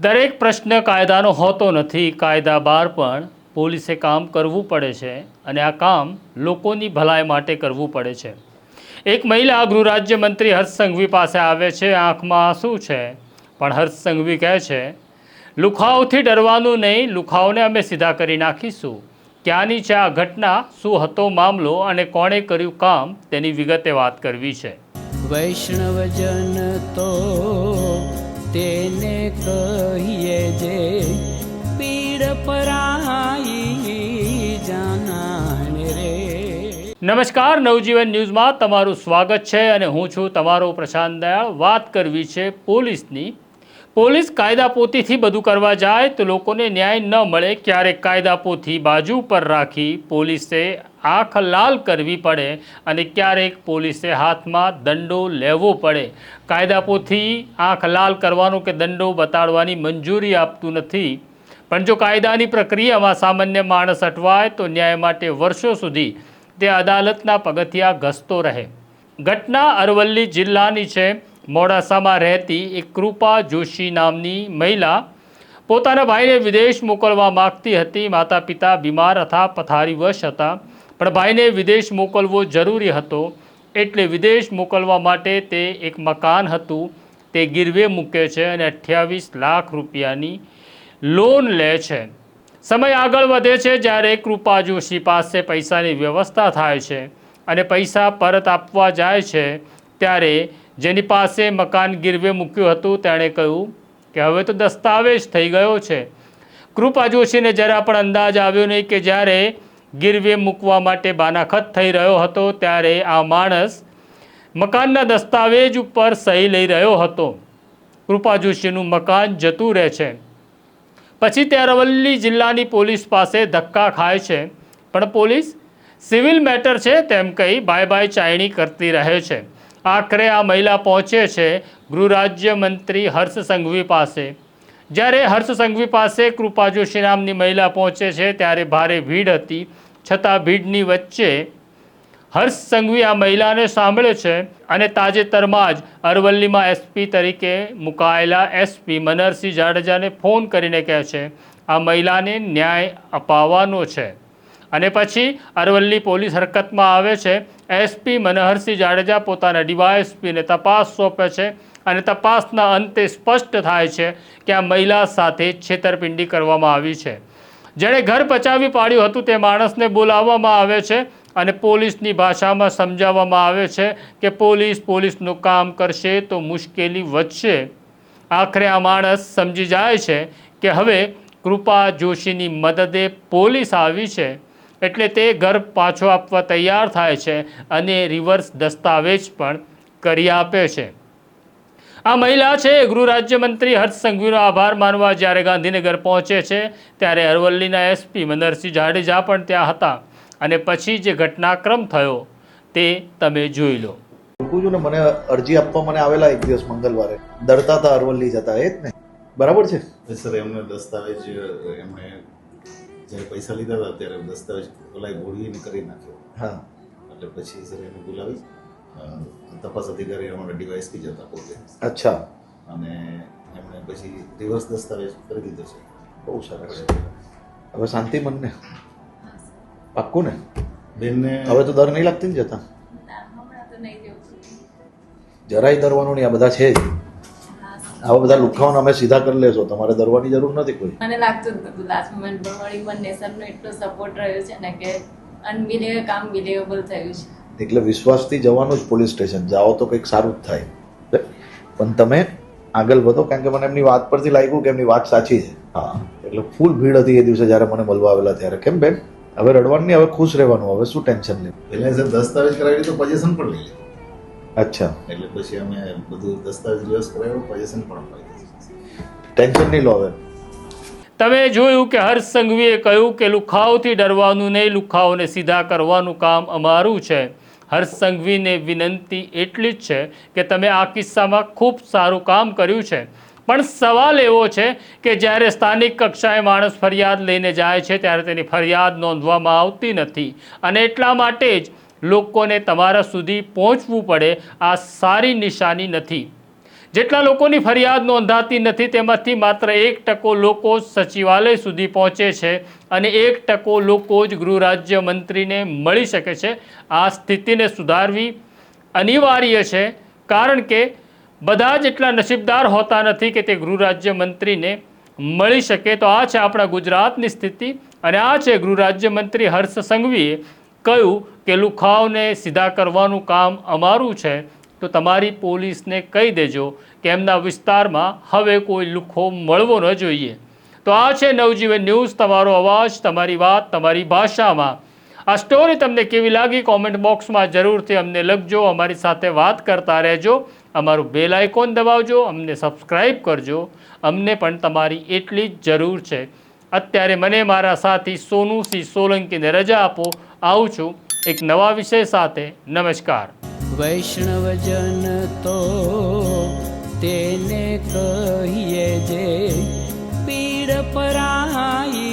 દરેક પ્રશ્ન કાયદાનો હોતો નથી. કાયદા બહાર પણ પોલીસે કામ કરવું પડે છે અને આ કામ લોકોની ભલાઈ માટે કરવું પડે છે. એક મહિલા ગૃહ રાજ્યમંત્રી હર્ષ પાસે આવે છે. આંખમાં આંસુ છે? પણ હર્ષ સંઘવી કહે છે લુખાવથી ડરવાનું નહીં. લુખાવને અમે સીધા કરી નાખીશું. ક્યાંની છે આ ઘટના? શું હતો મામલો? અને કોણે કર્યું કામ? તેની વિગતે વાત કરવી છે. વૈષ્ણવજન તો તેને કહીએ જે પીડ પરાઈ જાનાને રે. નમસ્કાર, નવજીવન ન્યૂઝમાં તમારું સ્વાગત છે અને હું છું તમારો પ્રશાંત દયાળ. વાત કરવી છે પોલીસની પોલીસ કાયદા પોતીથી બધું કરવા જાય તો લોકોને ન્યાય ન મળે, ક્યારેક કાયદા પોથી બાજુ પર રાખી પોલીસે આંખ લાલ કરવી પડે અને ક્યારેક પોલીસે હાથમાં દંડો લેવો પડે. કાયદા પોથી આંખ લાલ કરવાનો કે દંડો બતાડવાની મંજૂરી આપતું નથી. પણ જો કાયદાની પ્રક્રિયામાં સામાન્ય માણસ અટવાય તો ન્યાય માટે વર્ષો સુધી તે અદાલતના પગથિયા ઘસતો રહે. ઘટના અરવલ્લી જિલ્લાની છે. મોડાસામાં રહેતી એક કૃપા જોશી નામની મહિલા પોતાના ભાઈને વિદેશ મોકલવા માગતી હતી. માતા પિતા બીમાર હતા પથારીવશ હતા. પણ ભાઈને વિદેશ મોકલવો જરૂરી હતો. એટલે વિદેશ મોકલવા માટે તે એક મકાન હતું. તે ગીરવે મૂકે છે અને અઠ્યાવીસ લાખ રૂપિયાની લોન લે છે. સમય આગળ વધે છે જ્યારે કૃપા જોશી પાસે પૈસાની વ્યવસ્થા થાય છે અને પૈસા પરત આપવા જાય છે ત્યારે જેની પાસે મકાન ગીરવે મૂક્યું હતું, તેણે કહ્યું કે હવે તો દસ્તાવેજ થઈ ગયો છે. કૃપા જોશીને જરા પણ અંદાજ આવ્યો નહીં કે જ્યારે ગીરવે મૂકવા માટે બાનાખત થઈ રહ્યો હતો, ત્યારે આ માણસ મકાનના દસ્તાવેજ ઉપર સહી લઈ રહ્યો હતો. કૃપા જોશીનું મકાન જતું રહે છે. પછી તે અરવલ્લી જિલ્લાની પોલીસ પાસે ધક્કા ખાય છે. પણ પોલીસ સિવિલ મેટર છે તેમ કહી બાય બાય ચાયણી કરતી રહે છે. આખરે આ મહિલા પહોંચે છે ગૃહ રાજ્યમંત્રી હર્ષ સંઘવી પાસે. જ્યારે હર્ષ સંઘવી પાસે કૃપા જોશી નામની મહિલા પહોંચે છે, ત્યારે ભારે ભીડ હતી. છતાં ભીડની વચ્ચે હર્ષ સંઘવી આ મહિલાને સાંભળે છે અને તાજેતરમાં જ અરવલ્લીમાં એસપી તરીકે મુકાયેલા એસપી મનહરસિંહ જાડેજાને ફોન કરીને કહે છે, આ મહિલાને ન્યાય અપાવવાનો છે. અને પછી અરવલ્લી પોલીસ હરકતમાં આવે છે. એસપી મનહરસિંહ જાડેજા પોતાના ડીવાયએસપીને તપાસ સોંપે છે અને તપાસના અંતે સ્પષ્ટ થાય છે કે આ મહિલા સાથે છેતરપિંડી કરવામાં આવી છે. જેણે ઘર પચાવી પાડ્યું હતું તે માણસને બોલાવવામાં આવે છે અને પોલીસની ભાષામાં સમજાવવામાં આવે છે કે પોલીસ પોલીસનું કામ કરશે તો મુશ્કેલી વધશે. આખરે આ માણસ સમજી જાય છે કે હવે કૃપા જોશીની મદદે પોલીસ આવી છે. એટલે તે ઘર પાછો આપવા તૈયાર થાય છે અને રિવર્સ દસ્તાવેજ પણ કરી આપે છે. આ મહિલા છે ગૃહ રાજ્યમંત્રી હર્ષ સંઘવીનો આભાર માનવા જ્યારે ગાંધીનગર પહોંચે છે ત્યારે અરવલ્લીના એસપી મનરસિંહ જાડેજા પણ ત્યાં હતા અને પછી જે ઘટનાક્રમ થયો તે તમે જોઈ લો. છું ને મને અરજી આપવા મને આવેલા એક દિવસ મંગળવારે. ડરતા હતા અરવલ્લી જતા એ જ ને? બરાબર છે? સર એમને દસ્તાવેજ એમણે જ્યારે પૈસા લીધા હતા ત્યારે દસ્તાવેજ ઓલા ગોળીને કરી નાખ્યો. હા. એટલે પછી સર એને બોલાવી તપાસ અધિકારી અમારા ડિવાઇસથી જ જતા પોતે. અચ્છા. અને એમણે પછી રિવર્સ દસ્તાવેજ કરી દીધો છે. બહુ સરસ. હવે શાંતિ મનને? પાક્કું ને? બેનને હવે તો ડર નહીં લાગતી ને જતા? જરાય ડરવાનું નહીં આ બધા છે જ. આવા બધા લુખાઓને અમે સીધા કરી લેશો. તમારે ડરવાની જરૂર નથી કોઈ. મને લાગતું જ નતું લાસ્ટ મોમેન્ટ પર વળી પણ નેશનનો એટલો સપોર્ટ રહ્યો છે ને કે અનબિલેવ કામ બિલેવેબલ થયું છે. એટલે વિશ્વાસથી જવાનું જ પોલીસ સ્ટેશન જાઓ તો કંઈક સારું જ થાય. પણ તમે આગળ વધો કારણ કે મને એમની વાત પરથી લાગ્યું કે એમની વાત સાચી છે. હા એટલે ફૂલ ભીડ હતી એ દિવસે જ્યારે મને મળવા આવેલા ત્યારે. કેમ બેન? હવે રડવાનું નહીં હવે ખુશ રહેવાનું. હવે શું ટેન્શન લે એટલે દસ્તાવેજ કરાવી તો પોઝિશન પણ લઈ લીધું અચ્છા. એટલે પછી અમે બધું દસ્તાવેજ કરાવ્યો પોઝિશન પણ ટેન્શન નહીં લો હવે. તમે જોયું કે હર્ષ સંઘવીએ કહ્યું કે લુખાઓથી ડરવાનું નહીં લુખાઓને સીધા કરવાનું કામ અમારું છે. હર્ષ સંઘવીને વિનંતી એટલી જ છે કે તમે આ કિસ્સામાં ખૂબ સારું કામ કર્યું છે. પણ સવાલ એવો છે કે જ્યારે સ્થાનિક કક્ષાએ માણસ ફરિયાદ લઈને જાય છે ત્યારે તેની ફરિયાદ નોંધવામાં આવતી નથી. અને એટલા માટે જ લોકોને તમારા સુધી પહોંચવું પડે, આ સારી નિશાની નથી. જેટલા લોકોની ફરિયાદ નોંધાતી નથી, તેમાંથી માત્ર એક ટકો લોકો સચિવાલય સુધી પહોંચે છે અને એક ટકો લોકો જ ગૃહ રાજ્ય મંત્રીને મળી શકે છે. આ સ્થિતિને સુધારવી અનિવાર્ય છે, કારણ કે બધા જ એટલા નસીબદાર હોતા નથી કે તે ગૃહ રાજ્ય મંત્રીને મળી શકે, તો આ છે આપણા ગુજરાતની સ્થિતિ અને આ છે ગૃહ રાજ્ય મંત્રી હર્ષ સંઘવીએ કહ્યું કે લુખાવને સીધા કરવાનું કામ અમારું છે, તો તમારી પોલીસને કહી દેજો કે એમના વિસ્તારમાં હવે કોઈ લુખો મળવો ન જોઈએ. તો આ છે નવજીવન ન્યૂઝ, તમારો અવાજ, તમારી વાત, તમારી ભાષામાં. આ સ્ટોરી તમને કેવી લાગી કોમેન્ટ બોક્સમાં જરૂરથી અમને લખજો, અમારી સાથે વાત કરતા રહેજો, અમારું બેલ આઇકોન દબાવજો, અમને સબસ્ક્રાઈબ કરજો. અમને પણ તમારી એટલી જ જરૂર છે. અત્યારે મને મારા સાથી સોનુસિંહ સોલંકીને રજા આપો. આવું છું એક નવા વિષય સાથે નમસ્કાર. વૈષ્ણવજન તો તેને કહીએ જે પીડ પરાઈ